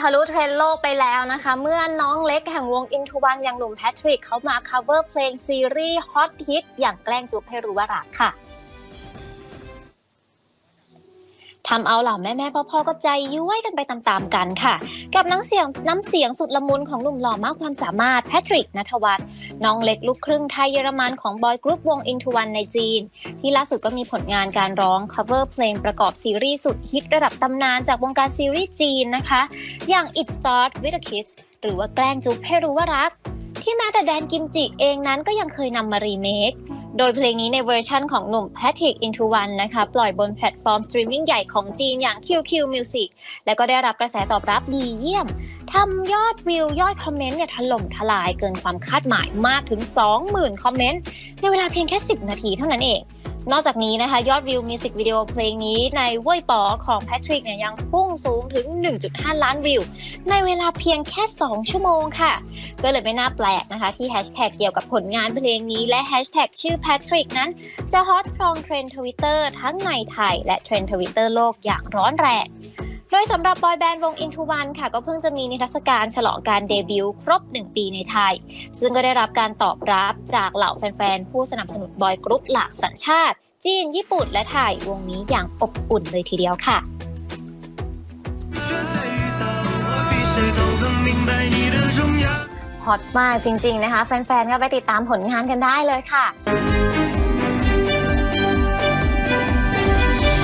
ทะลุเทรนด์โลกไปแล้วนะคะ เมื่อน้องเล็กแห่งวง Into One อย่างหนุ่มแพทริกเขามา cover เพลงซีรีส์ฮอตฮิตอย่างแกล้งจุบให้รู้ว่ารักค่ะ ทำเอาเหล่าแม่แม่ๆพ่อๆก็ใจย้วยกันไปตามๆกันค่ะ กับน้ำเสียงน้ำเสียงสุดละมุนของหนุ่มหล่อมากความสามารถแพทริกนัทวัฒน์น้องเล็กลูกครึ่งไทยเยอรมันของบอยกรุ๊ปวง Into One ในจีน ที่ล่าสุดก็มีผลงานการร้อง cover เพลงประกอบซีรีส์สุดฮิตระดับตำนานจากวงการซีรีส์จีนนะคะ อย่าง It starts with a Kiss หรือว่าแกล้งจุ๊บให้รู้ว่ารัก ที่แม้แต่แดนกิมจิเองนั้นก็ยังเคยนำมารีเมค โดยเพลงนี้ในเวอร์ชั่นของหนุ่ม Patrick Into One นะคะปล่อยบนแพลตฟอร์มสตรีมมิ่งใหญ่ของจีนอย่าง QQ Music และก็ได้รับกระแสตอบรับดีเยี่ยมทำยอดวิวยอดคอมเมนต์เนี่ยถล่มทลายเกินความคาดหมายมากถึง 20,000 คอมเมนต์ในเวลาเพียงแค่ 10 นาทีเท่านั้นเอง นอกจากนี้นะคะ ยอดวิวมิวสิกวิดีโอเพลงนี้ในเว่ยป๋อของแพทริกเนี่ยยังพุ่งสูงถึง 1.5 ล้านวิว ในเวลาเพียงแค่ 2 ชั่วโมงค่ะ ก็เลยไม่น่าแปลกนะคะ ที่แฮชแท็กเกี่ยวกับผลงานเพลงนี้และแฮชแท็กชื่อแพทริกนั้น จะฮอตครองเทรนด์ทวิตเตอร์ทั้งในไทยและเทรนด์ทวิตเตอร์โลกอย่างร้อนแรง โดยสำหรับบอยแบนด์วง Into One ค่ะ ก็เพิ่งจะมีนิทรรศการฉลองการเดบิวต์ครบ 1 ปีในไทย ซึ่งก็ได้รับการตอบรับจากเหล่าแฟนๆ ผู้สนับสนุนบอยกรุ๊ปหลากสัญชาติ จีน ญี่ปุ่น และไทยวงนี้อย่างอบอุ่นเลยทีเดียวค่ะฮอตมากจริง ๆ นะคะ แฟนๆ ก็ไปติดตามผลงานกันได้เลยค่ะ